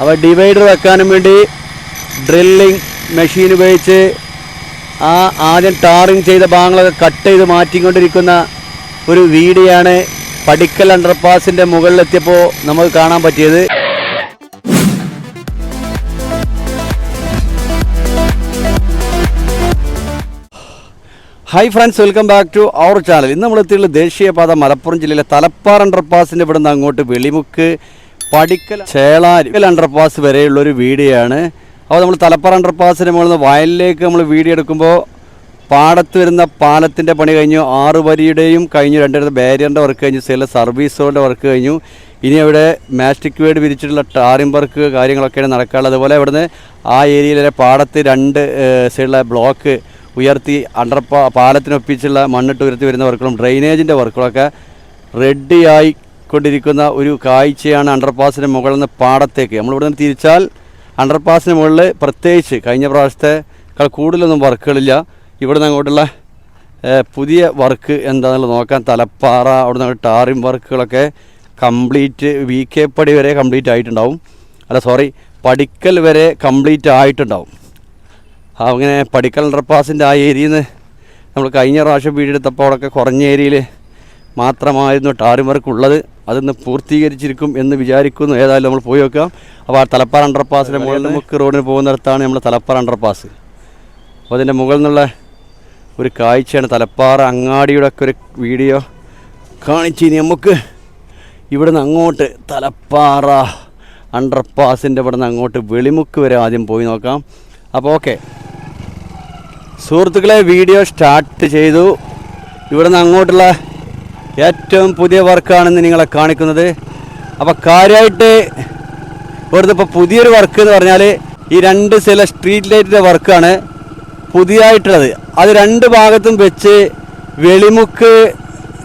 അപ്പോൾ ഡിവൈഡർ വെക്കാനും വേണ്ടി ഡ്രില്ലിംഗ് മെഷീൻ ഉപയോഗിച്ച് ആ ആദ്യം ടാറിങ് ചെയ്ത ഭാഗങ്ങളൊക്കെ കട്ട് ചെയ്ത് മാറ്റിക്കൊണ്ടിരിക്കുന്ന ഒരു വീഡിയോയാണ് പടിക്കൽ അണ്ടർപാസിന്റെ മുകളിലെത്തിയപ്പോൾ നമുക്ക് കാണാൻ പറ്റിയത്. Hi friends welcome back to our channel ഇന്ന് നമ്മൾ എത്തിയുള്ള ദേശീയപാത മലപ്പുറം ജില്ലയിലെ തലപ്പാറ അണ്ടർപാസിന്റെ ഇവിടുന്ന് അങ്ങോട്ട് വെളിമുക്ക് പടിക്കൽ ചേളാരി അണ്ടർപാസ് വരെയുള്ള ഒരു വീഡിയോ ആണ് അപ്പോൾ നമ്മൾ തലപ്പറ അണ്ടർപാസിന് മുകളിൽ നിന്ന് വയലിലേക്ക് നമ്മൾ വീഡിയോ എടുക്കുമ്പോൾ പാടത്ത് വരുന്ന പാലത്തിന്റെ പണി കഴിഞ്ഞു. ആറ് വരിയുടെയും കഴിഞ്ഞു. രണ്ടിടത്ത് ബാരിയറിന്റെ വർക്ക് കഴിഞ്ഞു. ചില സർവീസുകളുടെ വർക്ക് കഴിഞ്ഞു. ഇനി അവിടെ മാസ്റ്റിക് വേഡ് വിരിച്ചിട്ടുള്ള ടാറിംഗ് വർക്ക് കാര്യങ്ങളൊക്കെയാണ് നടക്കാറുള്ളത് അതുപോലെ ഇവിടുന്ന് ആ ഏരിയയിലെ പാടത്ത് രണ്ട് സൈഡിലെ ബ്ലോക്ക് ഉയർത്തി അണ്ടർ പാലത്തിനൊപ്പിച്ചുള്ള മണ്ണിട്ട് ഉയർത്തി വരുന്ന വർക്കുകളും ഡ്രെയിനേജിന്റെ വർക്കുകളൊക്കെ റെഡിയായി കൊണ്ടിരിക്കുന്ന ഒരു കാഴ്ചയാണ് അണ്ടർപാസിന് മുകളിൽ നിന്ന് പാടത്തേക്ക്. നമ്മളിവിടെ നിന്ന് തിരിച്ചാൽ അണ്ടർപാസിന് മുകളിൽ പ്രത്യേകിച്ച് കഴിഞ്ഞ പ്രാവശ്യത്തെ കൂടുതലൊന്നും വർക്കുകളില്ല. ഇവിടുന്ന് അങ്ങോട്ടുള്ള പുതിയ വർക്ക് എന്താണെന്നുള്ളത് നോക്കാൻ തലപ്പാറ അവിടുന്ന് ടാറിംഗ് വർക്കുകളൊക്കെ കംപ്ലീറ്റ് വി കെ പടി വരെ കംപ്ലീറ്റ് ആയിട്ടുണ്ടാവും. അല്ല സോറി പടിക്കൽ വരെ കംപ്ലീറ്റ് ആയിട്ടുണ്ടാവും. അങ്ങനെ പടിക്കൽ അണ്ടർപാസിന്റെ ആ ഏരിയയിൽ നിന്ന് നമ്മൾ കഴിഞ്ഞ പ്രാവശ്യം വീടെടുത്തപ്പോൾ അവിടെയൊക്കെ കുറഞ്ഞ ഏരിയയിൽ മാത്രമായിരുന്നു ഉള്ളത് അതിന്ന് പൂർത്തീകരിച്ചിരിക്കും എന്ന് വിചാരിക്കുന്നു. ഏതായാലും നമ്മൾ പോയി നോക്കാം. അപ്പോൾ ആ തലപ്പാറ അണ്ടർപാസിന്റെ മുകളിൽ നമുക്ക് റോഡിന് പോകുന്നിടത്താണ് നമ്മൾ തലപ്പാറ അണ്ടർപാസ് അപ്പോൾ അതിന്റെ മുകളിൽ നിന്നുള്ള ഒരു കാഴ്ചയാണ് തലപ്പാറ അങ്ങാടിയുടെ ഒക്കെ ഒരു വീഡിയോ കാണിച്ച് ഇനി നമുക്ക് ഇവിടുന്ന് അങ്ങോട്ട് തലപ്പാറ അണ്ടർപാസിന്റെ ഇവിടുന്ന് അങ്ങോട്ട് വെളിമുക്ക് വരെ ആദ്യം പോയി നോക്കാം. അപ്പോൾ ഓക്കെ. സുഹൃത്തുക്കളെ വീഡിയോ സ്റ്റാർട്ട് ചെയ്തു. ഇവിടുന്ന് അങ്ങോട്ടുള്ള ഏറ്റവും പുതിയ വർക്കാണെന്ന് നിങ്ങളെ കാണിക്കുന്നത്. അപ്പോൾ കാര്യമായിട്ട് ഇവിടുത്തെ ഇപ്പോൾ പുതിയൊരു വർക്ക് എന്ന് പറഞ്ഞാൽ ഈ രണ്ട് ചില സ്ട്രീറ്റ് ലൈറ്റിന്റെ വർക്കാണ് പുതിയതായിട്ടുള്ളത് അത് രണ്ട് ഭാഗത്തും വെച്ച് വെളിമുക്ക്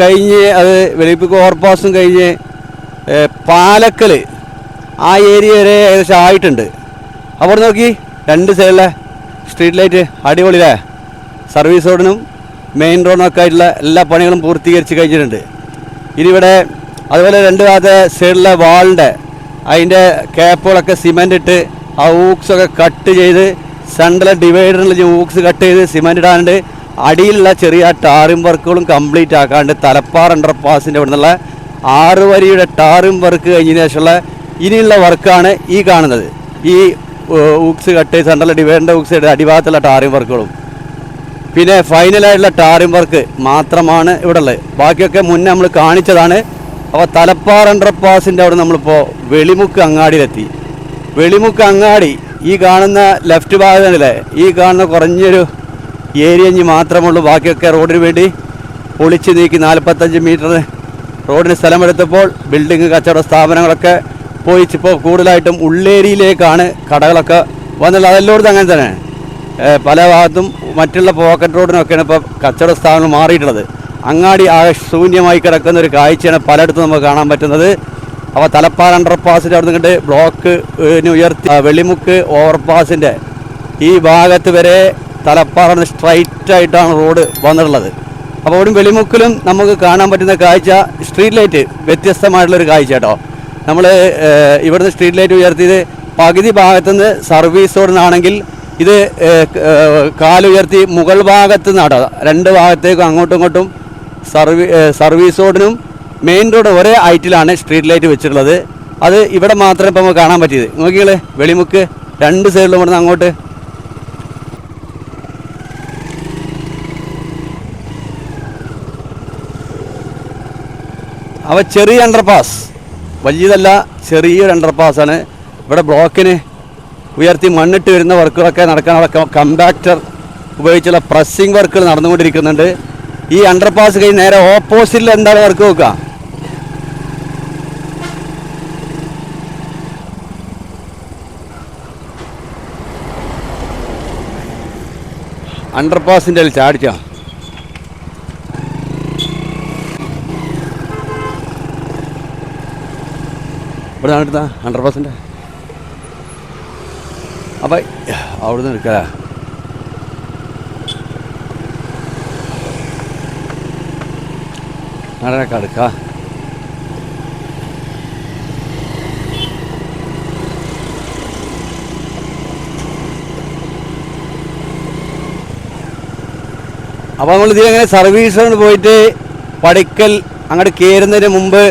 കഴിഞ്ഞ് അത് വെളിമുക്ക് ഓവർപാസും കഴിഞ്ഞ് പാലക്കൽ ആ ഏരിയ വരെ ഏകദേശം ആയിട്ടുണ്ട്. അവിടെ നോക്കി രണ്ട് സൈഡിലെ സ്ട്രീറ്റ് ലൈറ്റ് അടിപൊളിയല്ലേ? സർവീസ് റോഡിനും മെയിൻ റോഡിനൊക്കെ ആയിട്ടുള്ള എല്ലാ പണികളും പൂർത്തീകരിച്ച് കഴിഞ്ഞിട്ടുണ്ട്. ഇനി ഇവിടെ അതുപോലെ രണ്ട് ഭാഗത്തെ സൈഡിലെ വാളിന്റെ അതിന്റെ ക്യാപ്പുകളൊക്കെ സിമെന്റ് ഇട്ട് ആ ഊക്സൊക്കെ കട്ട് ചെയ്ത് സെന്ററിലെ ഡിവൈഡറിൽ ഊക്സ് കട്ട് ചെയ്ത് സിമെന്റ് ഇടാണ്ട് അടിയിലുള്ള ചെറിയ ടാറിം വർക്കുകളും കംപ്ലീറ്റ് ആക്കാണ്ട് തലപ്പാർ അണ്ടർ പാസിന്റെ ഇവിടെ നിന്നുള്ള ആറ് വരിയുടെ ടാറിം വർക്ക് കഴിഞ്ഞതിന് ശേഷമുള്ള ഇനിയുള്ള വർക്കാണ് ഈ കാണുന്നത്. ഈ ഊക്സ് കട്ട് ചെയ്ത് സെൻട്രൽ ഡിവൈഡറിന്റെ ഊക്സ് അടിഭാഗത്തുള്ള ടാറിം വർക്കുകളും. പിന്നെ ഫൈനലായിട്ടുള്ള ടാറിംഗ് വർക്ക് മാത്രമാണ് ഇവിടെ ഉള്ളത് ബാക്കിയൊക്കെ മുന്നേ നമ്മൾ കാണിച്ചതാണ്. അപ്പോൾ തലപ്പാർ അണ്ടർപാസിന്റെ അവിടെ നമ്മളിപ്പോൾ വെളിമുക്ക് അങ്ങാടിയിലെത്തി. വെളിമുക്ക് അങ്ങാടി ഈ കാണുന്ന ലെഫ്റ്റ് ഭാഗത്തിലെ ഈ കാണുന്ന കുറഞ്ഞൊരു ഏരിയ ഇനി മാത്രമുള്ളൂ ബാക്കിയൊക്കെ റോഡിന് വേണ്ടി പൊളിച്ച് നീക്കി നാൽപ്പത്തഞ്ച് മീറ്റർ റോഡിന് സ്ഥലമെടുത്തപ്പോൾ ബിൽഡിങ് കച്ചവട സ്ഥാപനങ്ങളൊക്കെ പോയി ഇപ്പോൾ കൂടുതലായിട്ടും ഉള്ളേരിയിലേക്കാണ് കടകളൊക്കെ വന്നുള്ളത്. അതെല്ലോടത്തും അങ്ങനെ തന്നെ. പല ഭാഗത്തും മറ്റുള്ള പോക്കറ്റ് റോഡിനൊക്കെയാണ് ഇപ്പോൾ കച്ചവട സ്ഥാപനങ്ങൾ മാറിയിട്ടുള്ളത്. അങ്ങാടി ആ ശൂന്യമായി കിടക്കുന്ന ഒരു കാഴ്ചയാണ് പലയിടത്തും നമുക്ക് കാണാൻ പറ്റുന്നത്. അപ്പോൾ തലപ്പാൽ അണ്ടർപാസിന്റെ അവിടെ നിന്നിട്ട് ബ്ലോക്ക് ഉയർത്തി വെള്ളിമുക്ക് ഓവർപാസിന്റെ ഈ ഭാഗത്ത് വരെ തലപ്പാറ സ്ട്രൈറ്റ് ആയിട്ടാണ് റോഡ് വന്നിട്ടുള്ളത്. അപ്പോൾ അവിടെ വെളിമുക്കിലും നമുക്ക് കാണാൻ പറ്റുന്ന കാഴ്ച സ്ട്രീറ്റ് ലൈറ്റ് വ്യത്യസ്തമായിട്ടുള്ളൊരു കാഴ്ച കേട്ടോ. നമ്മൾ ഇവിടുന്ന് സ്ട്രീറ്റ് ലൈറ്റ് ഉയർത്തിയത് പകുതി ഭാഗത്തുനിന്ന് സർവീസ് റോഡിനാണെങ്കിൽ ഇത് കാലുയർത്തി മുകൾ ഭാഗത്ത് നിന്നാട്ടോ രണ്ട് ഭാഗത്തേക്കും അങ്ങോട്ടും ഇങ്ങോട്ടും സർവീ സർവീസ് റോഡിനും മെയിൻ റോഡ് ഒരേ ഹൈറ്റിലാണ് സ്ട്രീറ്റ് ലൈറ്റ് വെച്ചിട്ടുള്ളത്. അത് ഇവിടെ മാത്രമേ ഇപ്പോൾ നമുക്ക് കാണാൻ പറ്റിയത്. നോക്കിയാൽ വെളിമുക്ക് രണ്ട് സൈഡിലും ഇവിടുന്ന് അങ്ങോട്ട്. അവ ചെറിയ അണ്ടർപാസ് വലിയതല്ല ചെറിയൊരു അണ്ടർപാസ്സാണ് ഇവിടെ ബ്ലോക്കിന് ഉയർത്തി മണ്ണിട്ട് വരുന്ന വർക്കുകളൊക്കെ നടക്കാനൊക്കെ അവിടെ കമ്പാക്ടർ ഉപയോഗിച്ചുള്ള പ്രസ്സിംഗ് വർക്കുകൾ നടന്നുകൊണ്ടിരിക്കുന്നുണ്ട്. ഈ അണ്ടർപാസ് കഴിഞ്ഞ് നേരെ ഓപ്പോസിറ്റിൽ എന്താണ് വർക്ക് നോക്കുക? അണ്ടർപാസിന്റെ ചാടിച്ചോ? ഇവിടെ ഹൺഡ്രഡ് പെർസെന്റ് അപ്പം അവിടുന്ന് എടുക്കാ നടനൊക്കെ എടുക്കാം? അപ്പോൾ നമ്മൾ ഇതിലെങ്ങനെ സർവീസുകൾ പോയിട്ട് പടിക്കൽ അങ്ങോട്ട് കയറുന്നതിന് മുമ്പ്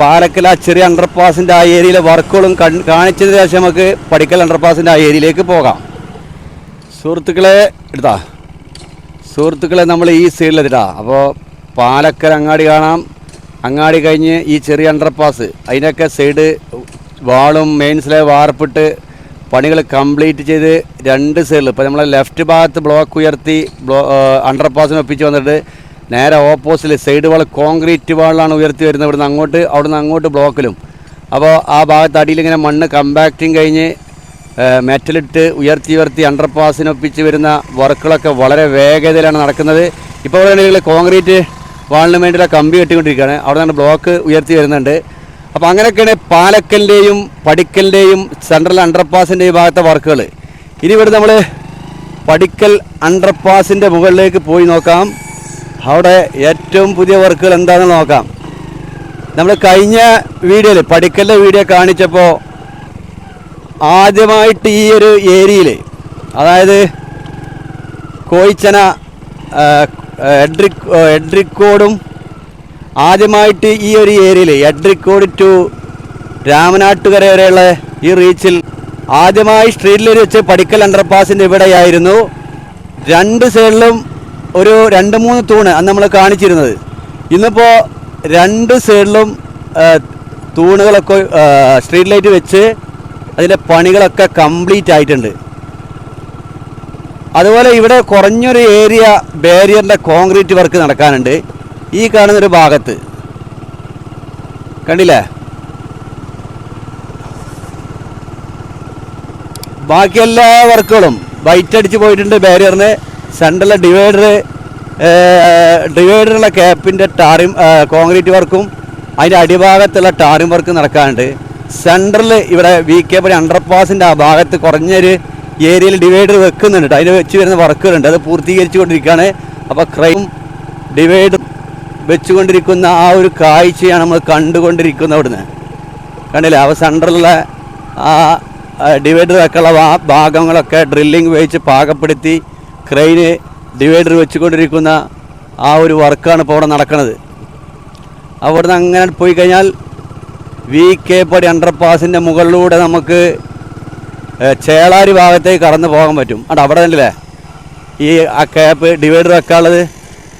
പാലക്കൽ ആ ചെറിയ അണ്ടർപാസിന്റെ ആ ഏരിയയിലെ വർക്കുകളും കാണിച്ചതിന് ശേഷം നമുക്ക് പടിക്കൽ അണ്ടർപാസിന്റെ ആ ഏരിയയിലേക്ക് പോകാം. സുഹൃത്തുക്കളെ എടുത്താ. സുഹൃത്തുക്കളെ നമ്മൾ ഈ സൈഡിലെത്തിട്ടാ അപ്പോൾ പാലക്കര അങ്ങാടി കാണാം. അങ്ങാടി കഴിഞ്ഞ് ഈ ചെറിയ അണ്ടർപാസ് അതിനൊക്കെ സൈഡ് വാളും മെയിൻസിലെ വാർപ്പിട്ട് പണികൾ കംപ്ലീറ്റ് ചെയ്ത് രണ്ട് സൈഡിൽ ഇപ്പോൾ നമ്മളെ ലെഫ്റ്റ് ഭാഗത്ത് ബ്ലോക്ക് ഉയർത്തി ബ്ലോ അണ്ടർപാസിന് ഒപ്പിച്ച് വന്നിട്ട് നേരെ ഓപ്പോസിറ്റ് സൈഡ് വാൾ കോൺക്രീറ്റ് വാളാണ് ഉയർത്തി വരുന്നത് ഇവിടുന്ന് അങ്ങോട്ട് അവിടുന്ന് അങ്ങോട്ട് ബ്ലോക്കിലും. അപ്പോൾ ആ ഭാഗത്ത് അടിയിൽ ഇങ്ങനെ മണ്ണ് കമ്പാക്റ്റിങ് കഴിഞ്ഞ് മെറ്റലിട്ട് ഉയർത്തി ഉയർത്തി അണ്ടർപാസിനൊപ്പിച്ച് വരുന്ന വർക്കുകളൊക്കെ വളരെ വേഗതയിലാണ് നടക്കുന്നത്. ഇപ്പോൾ ഇവിടെ കോൺക്രീറ്റ് വാളിന് വേണ്ടിയുള്ള കമ്പി കെട്ടിക്കൊണ്ടിരിക്കുകയാണ്. അവിടെ നിന്ന് ബ്ലോക്ക് ഉയർത്തി വരുന്നുണ്ട്. അപ്പോൾ അങ്ങനെയൊക്കെയാണ് പാലക്കലിന്റെയും പടിക്കലിന്റെയും സെൻട്രൽ അണ്ടർപാസിന്റെയും ഭാഗത്തെ വർക്കുകൾ ഇനി ഇവിടെ നമ്മൾ പടിക്കൽ അണ്ടർപാസിന്റെ മുകളിലേക്ക് പോയി നോക്കാം. അവിടെ ഏറ്റവും പുതിയ വർക്കുകൾ എന്താണെന്ന് നോക്കാം. നമ്മൾ കഴിഞ്ഞ വീഡിയോയിൽ പടിക്കലിന്റെ വീഡിയോ കാണിച്ചപ്പോൾ ആദ്യമായിട്ട് ഈ ഒരു ഏരിയയിൽ അതായത് കോയിച്ചന എഡ്രിക് എഡ്രിക്കോടും ആദ്യമായിട്ട് ഈ ഒരു ഏരിയയിൽ എഡ്രിക്കോട് ടു രാമനാട്ടുകര വരെയുള്ള ഈ റീച്ചിൽ ആദ്യമായി സ്ട്രീറ്റിൽ വെച്ച് പടിക്കൽ അണ്ടർപാസിന്റെ ഇവിടെയായിരുന്നു. രണ്ട് സൈഡിലും ഒരു രണ്ട് മൂന്ന് തൂണ് അന്ന് നമ്മൾ കാണിച്ചിരുന്നത്. ഇന്നിപ്പോൾ രണ്ട് സൈഡിലും തൂണുകളൊക്കെ സ്ട്രീറ്റ് ലൈറ്റ് വെച്ച് അതിലെ പണികളൊക്കെ കംപ്ലീറ്റ് ആയിട്ടുണ്ട്. അതുപോലെ ഇവിടെ കുറഞ്ഞൊരു ഏരിയ ബാരിയറിന്റെ കോൺക്രീറ്റ് വർക്ക് നടക്കാനുണ്ട്. ഈ കാണുന്നൊരു ഭാഗത്ത്. കണ്ടില്ലേ? ബാക്കി എല്ലാ വർക്കുകളും വൈറ്റ് അടിച്ച് പോയിട്ടുണ്ട് ബാരിയറിന്. സെൻട്രലിലെ ഡിവൈഡർ ഡിവൈഡറുള്ള ക്യാപ്പിന്റെ ടാറിം കോൺക്രീറ്റ് വർക്കും അതിന്റെ അടിഭാഗത്തുള്ള ടാറിം വർക്ക് നടക്കാറുണ്ട് സെൻട്രൽ ഇവിടെ വി കെ പടി അണ്ടർപാസിന്റെ ആ ഭാഗത്ത് കുറഞ്ഞൊരു ഏരിയയിൽ ഡിവൈഡർ വെക്കുന്നുണ്ട്. അതിന് വെച്ച് വരുന്ന വർക്കുകളുണ്ട്. അത് പൂർത്തീകരിച്ചു കൊണ്ടിരിക്കുകയാണ് അപ്പോൾ ക്രൈം ഡിവൈഡ് വെച്ചുകൊണ്ടിരിക്കുന്ന ആ ഒരു കാഴ്ചയാണ് നമ്മൾ കണ്ടുകൊണ്ടിരിക്കുന്നത് അവിടുന്ന്. കണ്ടില്ലേ? അവ സെൻട്രലിലെ ആ ഡിവൈഡർ വെക്കുള്ള ആ ഭാഗങ്ങളൊക്കെ ഡ്രില്ലിംഗ് ഉപയോഗിച്ച് പാകപ്പെടുത്തി ക്രെയിന് ഡിവൈഡർ വെച്ചുകൊണ്ടിരിക്കുന്ന ആ ഒരു വർക്കാണ് ഇപ്പോൾ അവിടെ നടക്കുന്നത് അവിടുന്ന് അങ്ങനെ പോയി കഴിഞ്ഞാൽ വി കെ പടി അണ്ടർപാസിന്റെ മുകളിലൂടെ നമുക്ക് ചേളാരി ഭാഗത്തേക്ക് കടന്നു പോകാൻ പറ്റും. അവിടെ അവിടെ തന്നെയല്ലേ ഈ ആ ക്യാപ്പ് ഡിവൈഡർ വെക്കാനുള്ളത്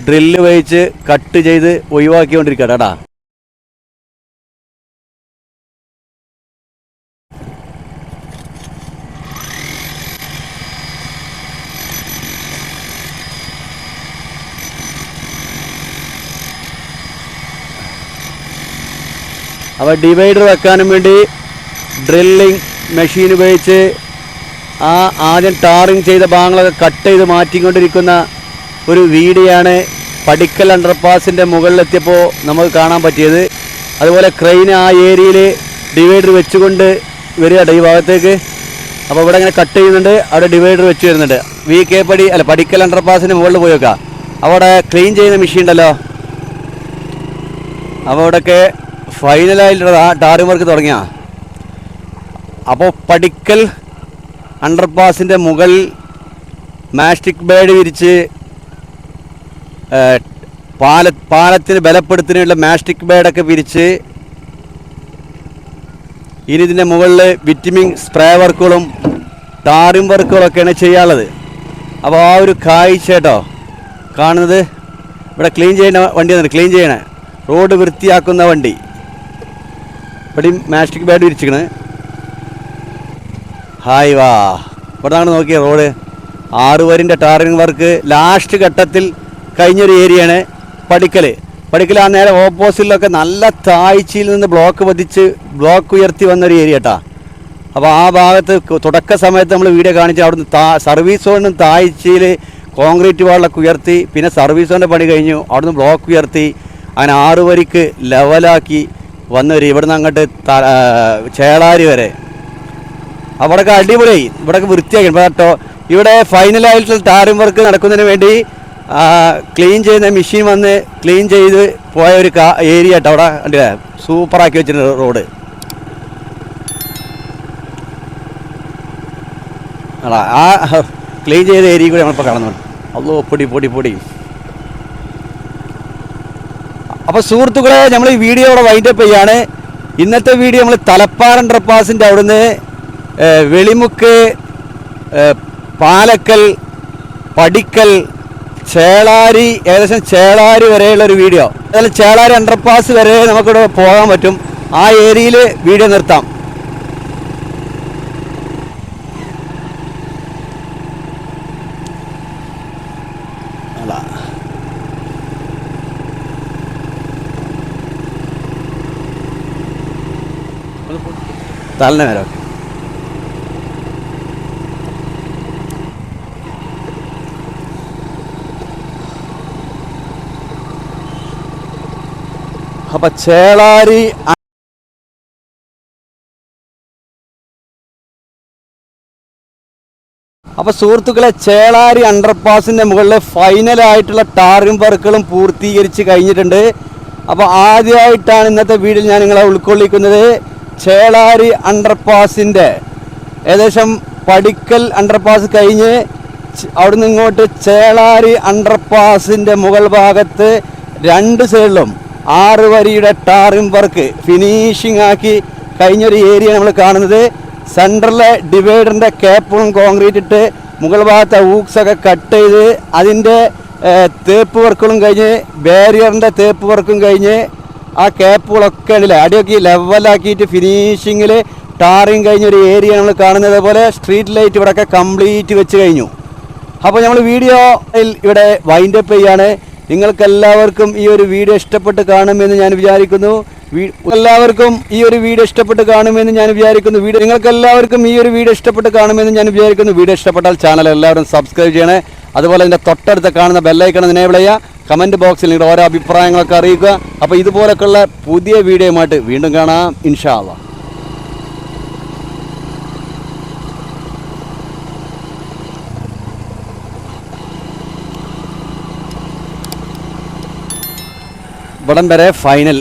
ഡ്രില്ല് വെച്ച് കട്ട് ചെയ്ത് ഒഴിവാക്കിക്കൊണ്ടിരിക്കട്ടെ അപ്പോൾ ഡിവൈഡർ വെക്കാനും വേണ്ടി ഡ്രില്ലിംഗ് മെഷീൻ ഉപയോഗിച്ച് ആ ആദ്യം ടാറിങ് ചെയ്ത ഭാഗങ്ങളൊക്കെ കട്ട് ചെയ്ത് മാറ്റിക്കൊണ്ടിരിക്കുന്ന ഒരു വീടിയാണ് പടിക്കൽ അണ്ടർപാസിന്റെ മുകളിലെത്തിയപ്പോൾ നമുക്ക് കാണാൻ പറ്റിയത്. അതുപോലെ ക്രെയിൻ ആ ഏരിയയിൽ ഡിവൈഡർ വെച്ചുകൊണ്ട് വരികയാണ് ഈ ഭാഗത്തേക്ക്. അപ്പോൾ ഇവിടെ ഇങ്ങനെ കട്ട് ചെയ്യുന്നുണ്ട്. അവിടെ ഡിവൈഡർ വെച്ച് വരുന്നുണ്ട്. വി കെ പടി അല്ല പടിക്കൽ അണ്ടർപാസിന്റെ മുകളിൽ പോയി വെക്കാം. അവിടെ ക്ലീൻ ചെയ്യുന്ന മെഷീൻ ഉണ്ടല്ലോ. അപ്പോൾ ഇവിടെയൊക്കെ ഫൈനലായിട്ടുള്ള ടാറിംഗ് വർക്ക് തുടങ്ങിയ. അപ്പോൾ പടിക്കൽ അണ്ടർപാസിന്റെ മുകളിൽ മാസ്റ്റിക് ബേഡ് വിരിച്ച് പാല പാലത്തിന് ബലപ്പെടുത്തുന്നതിനുള്ള മാസ്റ്റിക് ബേഡൊക്കെ വിരിച്ച് ഇനി ഇതിന്റെ മുകളിൽ വിറ്റമിൻ സ്പ്രേ വർക്കുകളും ടാറിംഗ് വർക്കുകളൊക്കെയാണ് ചെയ്യാനുള്ളത്. അപ്പോൾ ആ ഒരു കാഴ്ച കേട്ടോ കാണുന്നത്. ഇവിടെ ക്ലീൻ ചെയ്യുന്ന വണ്ടി വന്നിട്ട് ക്ലീൻ ചെയ്യണേ. റോഡ് വൃത്തിയാക്കുന്ന വണ്ടി. ഇവിടെയും മാസ്റ്റിക് ബാഡ് വിരിച്ചിക്കണ് ഹായ് വാ. ഇവിടെ നിന്നാണ് നോക്കിയ റോഡ്. ആറ് വരിന്റെ ടാറിംഗ് വർക്ക് ലാസ്റ്റ് ഘട്ടത്തിൽ കഴിഞ്ഞൊരു ഏരിയയാണ് പടിക്കൽ പടിക്കൽ ആ നേരെ ഓപ്പോസിറ്റിലൊക്കെ നല്ല താഴ്ചയിൽ നിന്ന് ബ്ലോക്ക് പതിച്ച് ബ്ലോക്ക് ഉയർത്തി വന്നൊരു ഏരിയ കേട്ടാ അപ്പോൾ ആ ഭാഗത്ത് തുടക്ക സമയത്ത് നമ്മൾ വീഡിയോ കാണിച്ച് അവിടുന്ന് താ സർവീസ് സോണിനും താഴ്ചയിൽ കോൺക്രീറ്റ് വാളിലൊക്കെ ഉയർത്തി പിന്നെ സർവീസ് സോണിന്റെ പണി കഴിഞ്ഞു അവിടുന്ന് ബ്ലോക്ക് ഉയർത്തി അങ്ങനെ ആറ് വരിക്ക് ലെവലാക്കി ഇവിടെ ഇവിടുന്ന് അങ്ങോട്ട് ചേളാരി വരെ. അവിടെയൊക്കെ അടിപൊളിയായി. ഇവിടെയൊക്കെ വൃത്തിയാക്കി. കേട്ടോ ഇവിടെ ഫൈനലായിട്ടുള്ള ടാറിംഗ് വർക്ക് നടക്കുന്നതിന് വേണ്ടി ക്ലീൻ ചെയ്യുന്ന മെഷീൻ വന്ന് ക്ലീൻ ചെയ്ത് പോയ ഒരു ഏരിയ കേട്ടോ അവിടെ. കണ്ടില്ലേ? സൂപ്പറാക്കി വെച്ചിട്ടുണ്ട് റോഡ് ആ ക്ലീൻ ചെയ്ത ഏരിയ കൂടി നമ്മളിപ്പോൾ കാണുന്നുണ്ട്. അല്ലോ പൊടി പൊടി പൊടി. അപ്പോൾ സുഹൃത്തുക്കളെ നമ്മൾ ഈ വീഡിയോ ഇവിടെ വൈൻഡപ്പ് ചെയ്യാണ്. ഇന്നത്തെ വീഡിയോ നമ്മൾ തലപ്പാറ അണ്ടർപാസിന്റെ അവിടുന്ന് വെളിമുക്ക് പാലക്കൽ പടിക്കൽ ചേളാരി ഏകദേശം ചേളാരി വരെയുള്ള ഒരു വീഡിയോ അതായത് ചേളാരി അണ്ടർപാസ് വരെ നമുക്കിവിടെ പോകാൻ പറ്റും. ആ ഏരിയയിൽ വീഡിയോ നിർത്താം അല്ല തലനെ വരാം അപ്പൊ ചേളാരി അപ്പൊ സുഹൃത്തുക്കളെ ചേളാരി അണ്ടർപാസിന്റെ മുകളിൽ ഫൈനലായിട്ടുള്ള ടാറിംഗ് വർക്കുകളും പൂർത്തീകരിച്ച് കഴിഞ്ഞിട്ടുണ്ട്. അപ്പൊ ആദ്യമായിട്ടാണ് ഇന്നത്തെ വീഡിയോയിൽ ഞാൻ നിങ്ങളെ ഉൾക്കൊള്ളിക്കുന്നത്. ചേളാരി അണ്ടർപാസിന്റെ ഏകദേശം പടിക്കൽ അണ്ടർപാസ് കഴിഞ്ഞ് അവിടെ അവിടുന്ന് ഇങ്ങോട്ട് ചേളാരി അണ്ടർപാസിന്റെ മുകൾ ഭാഗത്ത് രണ്ട് സൈഡിലും ആറ് വരിയുടെ ടാറിംഗ് വർക്ക് ഫിനിഷിംഗ് ആക്കി കഴിഞ്ഞൊരു ഏരിയ നമ്മൾ കാണുന്നത്. സെൻട്രലിലെ ഡിവൈഡറിന്റെ കേപ്പും കോൺക്രീറ്റ് ഇട്ട് മുകൾ ഭാഗത്തെ ഊക്സൊക്കെ കട്ട് ചെയ്ത് അതിന്റെ തേപ്പ് വർക്കുകളും കഴിഞ്ഞ് ബാരിയറിന്റെ തേപ്പ് വർക്കും കഴിഞ്ഞ് ആ ക്യാപ്പുകളൊക്കെ ഉണ്ടല്ലേ അടിയൊക്കെ ലെവലാക്കിയിട്ട് ഫിനിഷിങ്ങിൽ ടാറിങ് കഴിഞ്ഞ ഒരു ഏരിയ നമ്മൾ കാണുന്നത്. പോലെ സ്ട്രീറ്റ് ലൈറ്റ് ഇവിടെയൊക്കെ കംപ്ലീറ്റ് വെച്ച് കഴിഞ്ഞു. അപ്പോൾ നമ്മൾ വീഡിയോയിൽ ഇവിടെ വൈൻഡപ്പ് ചെയ്യാണ്. നിങ്ങൾക്കെല്ലാവർക്കും ഈ ഒരു വീഡിയോ ഇഷ്ടപ്പെട്ട് കാണുമെന്ന് ഞാൻ വിചാരിക്കുന്നു. എല്ലാവർക്കും ഈ ഒരു വീഡിയോ ഇഷ്ടപ്പെട്ട് കാണുമെന്ന് ഞാൻ വിചാരിക്കുന്നു. വീഡിയോ നിങ്ങൾക്ക് എല്ലാവർക്കും ഈ ഒരു വീഡിയോ ഇഷ്ടപ്പെട്ട് കാണുമെന്ന് ഞാൻ വിചാരിക്കുന്നു. വീഡിയോ ഇഷ്ടപ്പെട്ടാൽ ചാനൽ എല്ലാവരും സബ്സ്ക്രൈബ് ചെയ്യണേ. അതുപോലെ എന്റെ തൊട്ടടുത്ത് കാണുന്ന ബെല്ലൈക്കണം എനേബിൾ ചെയ്യുക. കമന്റ് ബോക്സിൽ നിങ്ങളുടെ ഓരോ അഭിപ്രായങ്ങളൊക്കെ അറിയിക്കുക. അപ്പോൾ ഇതുപോലൊക്കെയുള്ള പുതിയ വീഡിയോയുമായിട്ട് വീണ്ടും കാണാം. ഇൻഷാ അള്ളാ ഇവിടം വരെ ഫൈനൽ